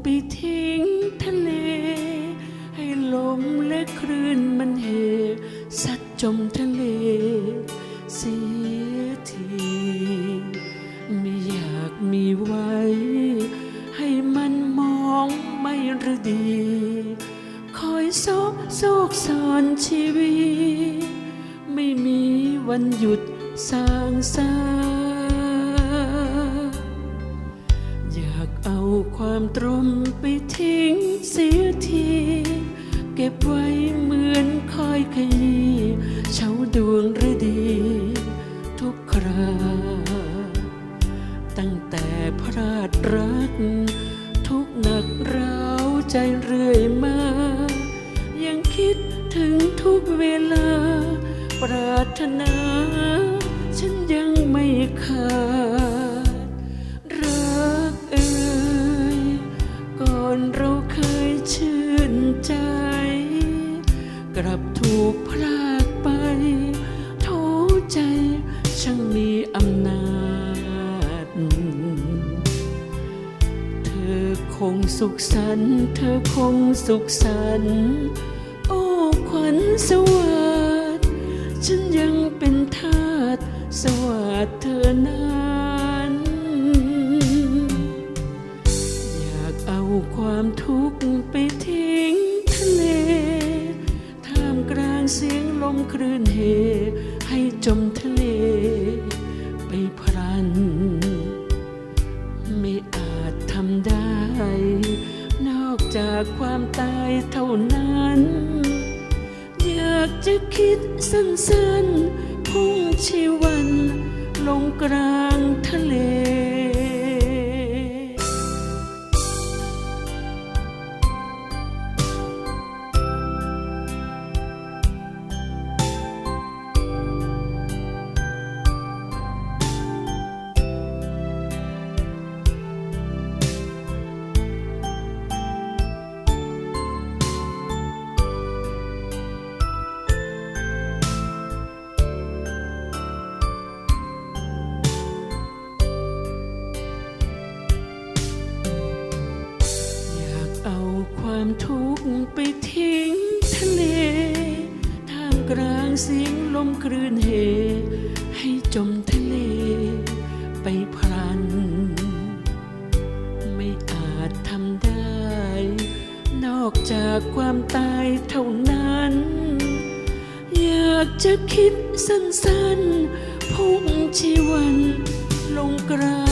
ไปทิ้งทะเล ให้ลมและคลื่นมันเฮซัดจมทะเล เสียทีไม่อยากมีไว้ ให้มันมองไม่ระดี คอยโซกโซกสอนชีวิต ไม่มีวันหยุดสร้างสรรค์ กเอาความตรมไปทิ้งเสียที เก็บไว้เหมือนคอยขยี้เช้าดวงฤดี ทุกครา ตั้งแต่พลาดรัก ทุกหนักร้าวใจเรื่อยมา ยังคิดถึงทุกเวลา ปรารถนา ฉันยั เราเคยชื่นใจ กลับถูกพลากไปโทษใจช่างมีอำนาจ เธอคงสุขสันต์เธอคงสุขสันต์โอ้ขวัญสวัสดฉันยังเป็นทาสสวัสดเธอนั้น ทุกข์ไปทิ้งทะเล ท่ามกลางเสียงลมคลื่นเฮ ให้จมทะเล ไปพรัน ไม่อาจทำได้ นอกจากความตายเท่านั้น อยากจะคิดสั้นๆ พุ่งชีวัน ลงกลางทะเล ความทุกข์ไปทิ้งทะเล ท่ามกลางเสียงลมคลื่นเฮให้จมทะเลไปพรัน ไม่อาจทำได้ นอกจากความตายเท่านั้น อยากจะคิดสั้นๆ พุ่งชีวันลงกลาง